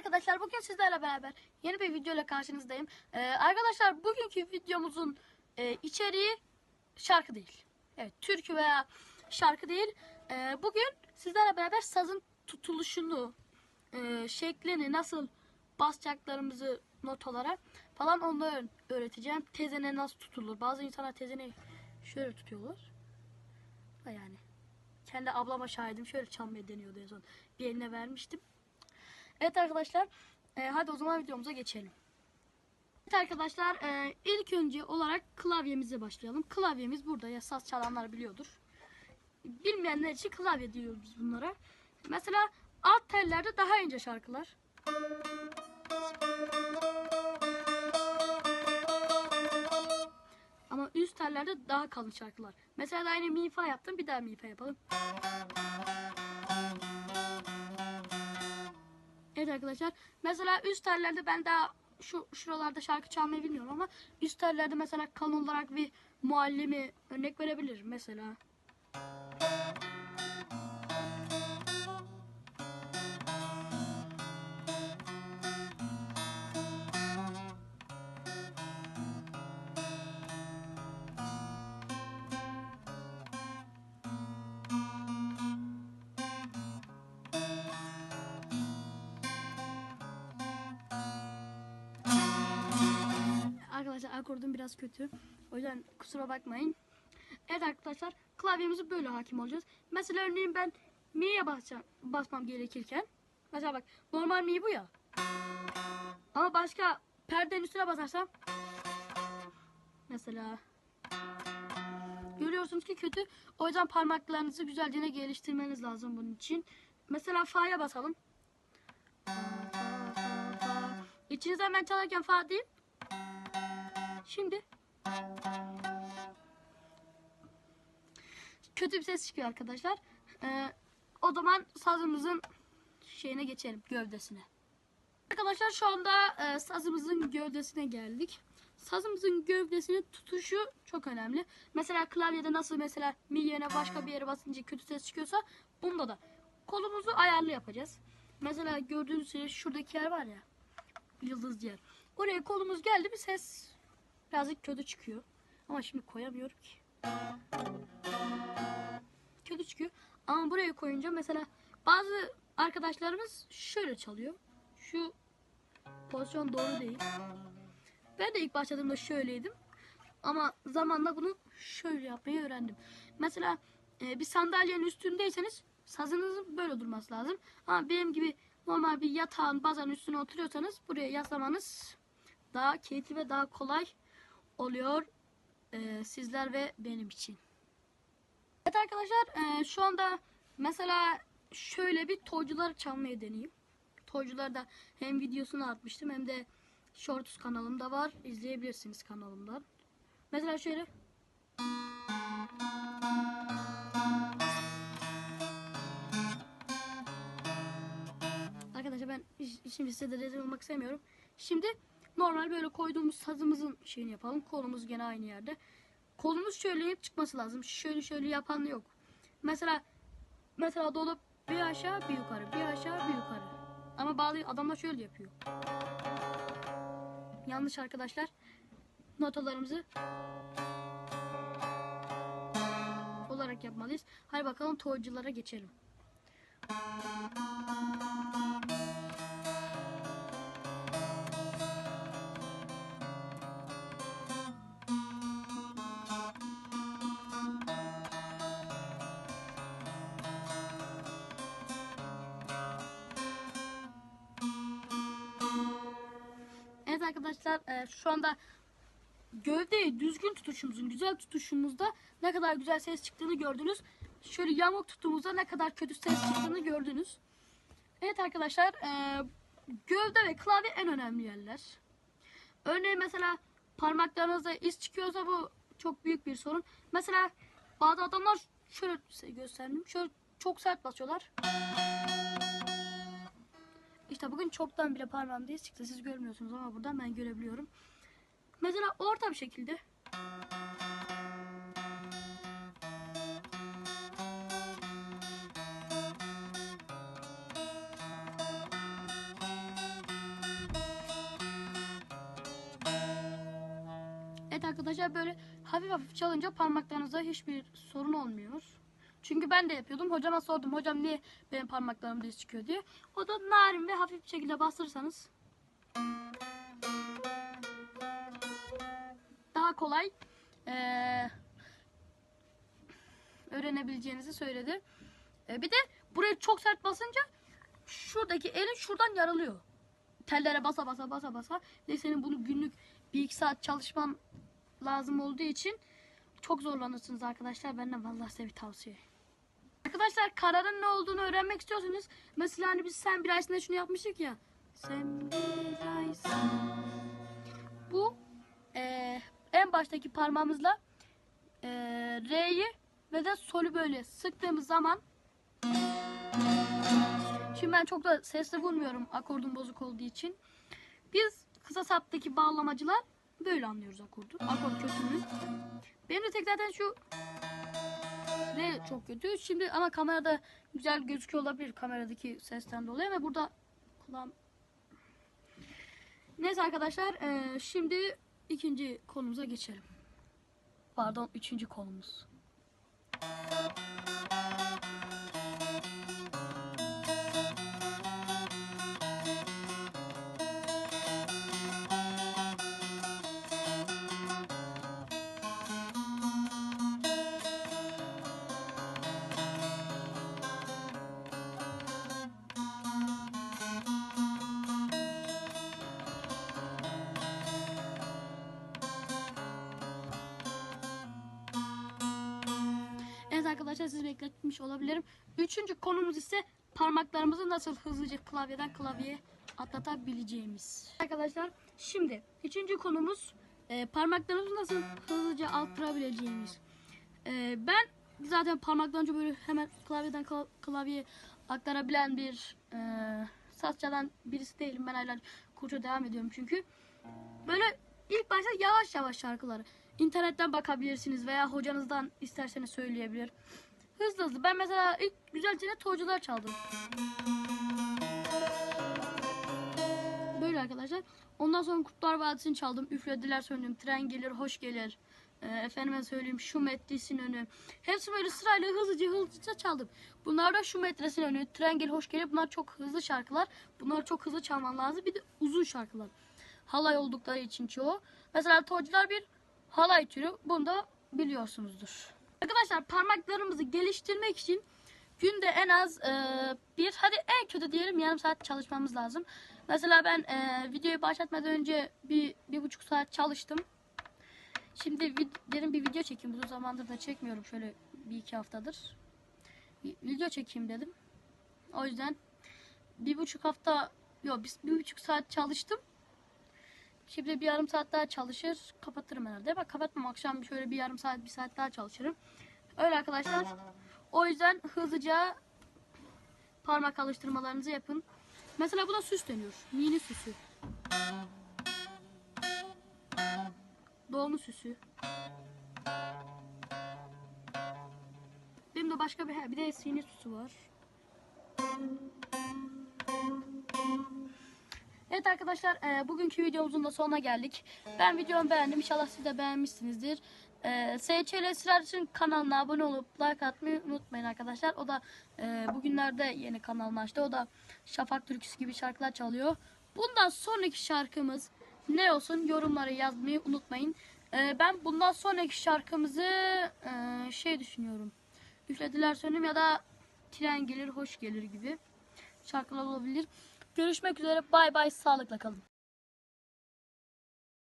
arkadaşlar bugün sizlerle beraber yeni bir video ile karşınızdayım. Ee, arkadaşlar bugünkü videomuzun e, içeriği şarkı değil. Evet türkü veya şarkı değil. Ee, bugün sizlerle beraber sazın tutuluşunu, e, şeklini nasıl basacaklarımızı notalara falan onları öğreteceğim. Tezene nasıl tutulur. Bazı insanlar tezene şöyle tutuyorlar. Yani kendi ablama şahidim şöyle çalmaya deniyordu en son. Bir eline vermiştim. Evet arkadaşlar, e, hadi o zaman videomuza geçelim. Evet arkadaşlar, e, ilk önce olarak klavyemize başlayalım. Klavyemiz burada ya saz çalanlar biliyordur. Bilmeyenler için klavye diyoruz biz bunlara. Mesela alt tellerde daha ince şarkılar. Ama üst tellerde daha kalın şarkılar. Mesela da aynı mi fa yaptım, bir daha mi fa yapalım. Evet arkadaşlar. Mesela üst tellerde ben daha şu şuralarda şarkı çalmayı bilmiyorum ama üst tellerde mesela kalın olarak bir muallimi örnek verebilirim mesela. Akordum biraz kötü. O yüzden kusura bakmayın. Evet arkadaşlar klavyemizi böyle hakim olacağız. Mesela örneğin ben mi'ye basacağım, basmam gerekirken. Mesela bak normal mi bu ya. Ama başka perdenin üstüne basarsam. Mesela. Görüyorsunuz ki kötü. O yüzden parmaklarınızı güzelce geliştirmeniz lazım bunun için. Mesela fa'ya basalım. İçinizden ben çalarken fa değil. Şimdi kötü bir ses çıkıyor arkadaşlar. Ee, o zaman sazımızın şeyine geçelim gövdesine. Arkadaşlar şu anda e, sazımızın gövdesine geldik. Sazımızın gövdesinin tutuşu çok önemli. Mesela klavyede nasıl mesela mi yerine başka bir yere basınca kötü ses çıkıyorsa bunda da kolumuzu ayarlı yapacağız. Mesela gördüğünüz gibi şuradaki yer var ya yıldız yer. Oraya kolumuz geldi bir ses birazcık kötü çıkıyor. Ama şimdi koyamıyorum ki. Kötü çıkıyor. Ama buraya koyunca mesela bazı arkadaşlarımız şöyle çalıyor. Şu pozisyon doğru değil. Ben de ilk başladığımda şöyleydim. Ama zamanla bunu şöyle yapmayı öğrendim. Mesela e, bir sandalyenin üstündeyseniz sazınızın böyle durması lazım. Ama benim gibi normal bir yatağın bazanın üstüne oturuyorsanız buraya yaslamanız daha keyifli ve daha kolay oluyor e, sizler ve benim için. Evet arkadaşlar e, şu anda mesela şöyle bir toycular çalmayı deneyeyim. Toycular da hem videosunu atmıştım hem de Shorts kanalımda var. İzleyebilirsiniz kanalımdan. Mesela şöyle. Arkadaşlar ben şimdi size de rezil olmak istemiyorum. Şimdi normal böyle koyduğumuz sazımızın şeyini yapalım. Kolumuz gene aynı yerde. Kolumuz şöyle hep çıkması lazım. Şöyle şöyle yapan yok. Mesela mesela dolup bir aşağı bir yukarı, bir aşağı bir yukarı. Ama bazı adamlar şöyle yapıyor. Yanlış arkadaşlar. Notalarımızı olarak yapmalıyız. Hadi bakalım toyculara geçelim. Arkadaşlar e, şu anda gövdeyi düzgün tutuşumuzun, güzel tutuşumuzda ne kadar güzel ses çıktığını gördünüz. Şöyle yamuk tuttuğumuzda ne kadar kötü ses çıktığını gördünüz. Evet arkadaşlar e, gövde ve klavye en önemli yerler. Örneğin mesela parmaklarınızda iz çıkıyorsa bu çok büyük bir sorun. Mesela bazı adamlar şöyle size göstereyim. Şöyle çok sert basıyorlar. İşte bugün çoktan bile parmağımdayız çıktı. Siz görmüyorsunuz ama buradan ben görebiliyorum. Mesela orta bir şekilde. Evet arkadaşlar böyle hafif hafif çalınca parmaklarınıza hiçbir sorun olmuyor. Çünkü ben de yapıyordum. Hocama sordum. Hocam niye benim parmaklarımda iz çıkıyor diye. O da narin ve hafif bir şekilde bastırırsanız daha kolay eee, öğrenebileceğinizi söyledi. E, bir de buraya çok sert basınca şuradaki elin şuradan yarılıyor. Tellere basa basa basa basa ve senin bunu günlük bir iki saat çalışman lazım olduğu için çok zorlanırsınız arkadaşlar. Ben de vallahi size bir tavsiye. Arkadaşlar kararın ne olduğunu öğrenmek istiyorsanız mesela hani biz sen bir aysında şunu yapmıştık ya. Sen bir aysın. Bu eee, en baştaki parmağımızla eee, R'yi ve de solü böyle sıktığımız zaman Şimdi ben çok da sesli vurmuyorum akordun bozuk olduğu için. Biz kısa saptaki bağlamacılar böyle anlıyoruz akordu. Akord kötülüğü. Benim de tek zaten şu R çok kötü. Şimdi ama kamerada güzel gözüküyor olabilir kameradaki sesten dolayı ama burada kulağım... Neyse arkadaşlar eee, şimdi ikinci konumuza geçelim. Pardon üçüncü konumuz. Arkadaşlar sizi bekletmiş olabilirim. Üçüncü konumuz ise parmaklarımızı nasıl hızlıca klavyeden klavyeye atlatabileceğimiz. Arkadaşlar şimdi üçüncü konumuz e, parmaklarımızı nasıl hızlıca arttırabileceğimiz. E, ben zaten parmaktan önce böyle hemen klavyeden kla- klavyeye aktarabilen bir e, saz birisi değilim. Ben hala kursa devam ediyorum çünkü. Böyle ilk başta yavaş yavaş şarkıları. İnternetten bakabilirsiniz veya hocanızdan isterseniz söyleyebilir. Hızlı hızlı. Ben mesela ilk güzelce torcular çaldım. Böyle arkadaşlar. Ondan sonra Kurtlar Vadisi'ni çaldım. Üflediler söndüm. Tren gelir, hoş gelir. Ee, efendime söyleyeyim şu metresin önü. Hepsi böyle sırayla hızlıca hızlıca çaldım. Bunlar da şu metresin önü. Tren gelir, hoş gelir. Bunlar çok hızlı şarkılar. Bunları çok hızlı çalman lazım. Bir de uzun şarkılar. Halay oldukları için çoğu. Mesela torcular bir halay türü. Bunu da biliyorsunuzdur. Arkadaşlar parmaklarımızı geliştirmek için günde en az e, bir hadi en kötü diyelim yarım saat çalışmamız lazım. Mesela ben e, videoyu başlatmadan önce bir, bir buçuk saat çalıştım. Şimdi dedim bir video çekeyim. Uzun zamandır da çekmiyorum şöyle bir iki haftadır. Bir video çekeyim dedim. O yüzden bir buçuk hafta yok bir, bir buçuk saat çalıştım. Şimdi bir yarım saat daha çalışır kapatırım herhalde. Bak kapatmam akşam şöyle bir yarım saat bir saat daha çalışırım. Öyle arkadaşlar. O yüzden hızlıca parmak alıştırmalarınızı yapın. Mesela buna süs deniyor. Mini süsü. Doğumu süsü. Benim de başka bir bir de sini süsü var. Evet arkadaşlar e, bugünkü videomuzun da sonuna geldik. Ben videomu beğendim. İnşallah siz de beğenmişsinizdir. E, SÇL Esrar için kanalına abone olup like atmayı unutmayın arkadaşlar. O da e, bugünlerde yeni kanalını açtı. O da Şafak Türküsü gibi şarkılar çalıyor. Bundan sonraki şarkımız ne olsun yorumlara yazmayı unutmayın. E, ben bundan sonraki şarkımızı e, şey düşünüyorum. Üflediler sönüm ya da tren gelir hoş gelir gibi şarkılar olabilir. Görüşmek üzere. Bay bay. Sağlıkla kalın.